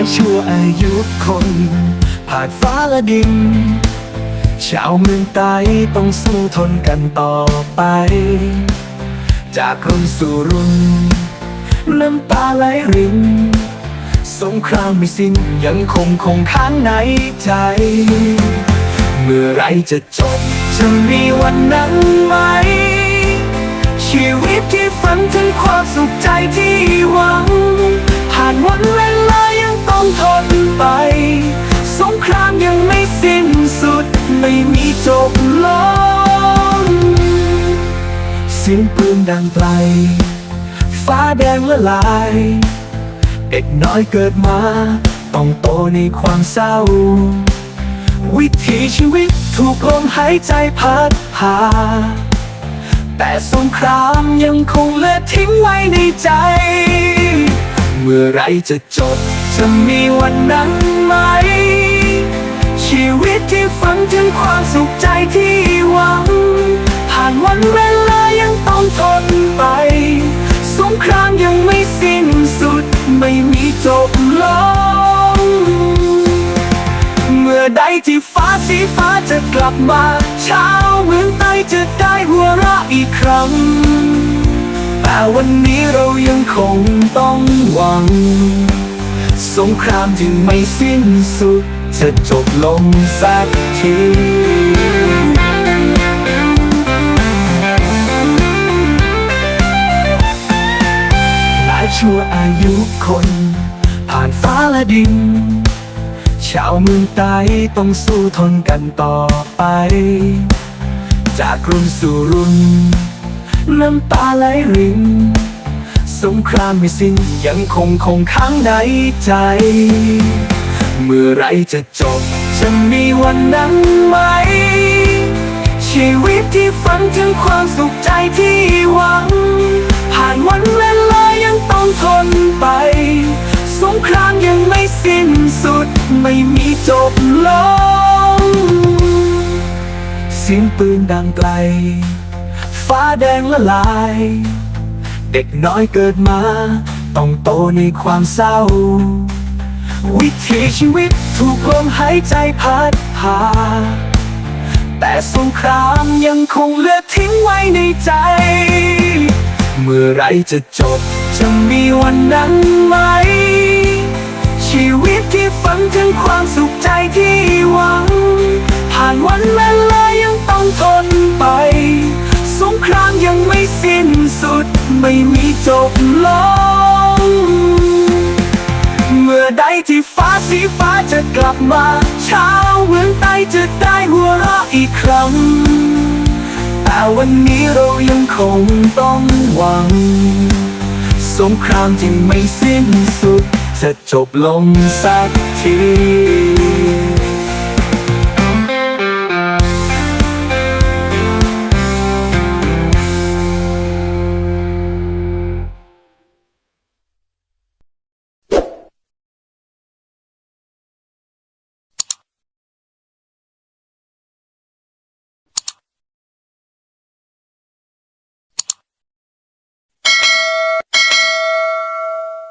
ายุคนผ่านฟ้าและดิน ชาวเมืองใต้ต้องสู้ทนกันต่อไป จากรุ่นสู่รุ่นน้ำตาไหลริน สงครามไม่สิ้นยังคงคงค้างในใจ เมื่อไรจะจบ จะมีวันนั้นไหม ชีวิตที่ฝันถึงความสุขใจ ดังไกล ฟ้าแดงละลาย เด็กน้อยเกิดมา ต้องโตในความเศร้า วิถีชีวิตถูกลมหายใจพัดพา แต่สงครามยังคงเลือทิ้งไว้ในใจ เมื่อไรจะจบ จะมีวันนั้นไหม ชีวิตที่ฝันถึงความสุขใจที่หวัง ผ่านวันเวลา ต้องทนไป สงครามยังไม่สิ้นสุด ไม่มีจบลง เมื่อใดที่ฟ้าสีฟ้าจะกลับมา เช้าเมืองใต้จะได้หัวเราะอีกครั้ง แต่วันนี้เรายังคงต้องหวัง สงครามที่ไม่สิ้นสุด จะจบลงสักที ชั่วอายุคน ผ่านฟ้าและดิน ชาวเมืองใต้ต้องสู้ทนกันต่อไป จากรุ่นสู่รุ่น น้ำตาไหลริน สงครามไม่สิ้นยังคงคงค้างในใจ เมื่อไรจะจบ จะมีวันนั้นไหม ชีวิตที่ฝันถึงความสุขใจที่ ไม่มีจบลง เสียงปืนดังไกล ฟ้าแดงละลาย เด็กน้อยเกิดมา ต้องโตในความเศร้า วิถีชีวิตถูกลมหายใจพัดพา แต่สงครามยังคงเลือดทิ้งไว้ในใจ เมื่อไรจะจบจะมีวันนั้นไหม ชีวิตที่ฝันถึงความสุขใจที่หวัง ผ่านวันเวลายังต้องทนไป สงครามยังไม่สิ้นสุด ไม่มีจบลง เมื่อใดที่ฟ้าสีฟ้าจะกลับมา เช้าเมืองใต้จะได้หัวเราะอีกครั้ง แต่วันนี้เรายังคงต้องหวัง สงครามที่ไม่สิ้นสุด จะจบลงสักที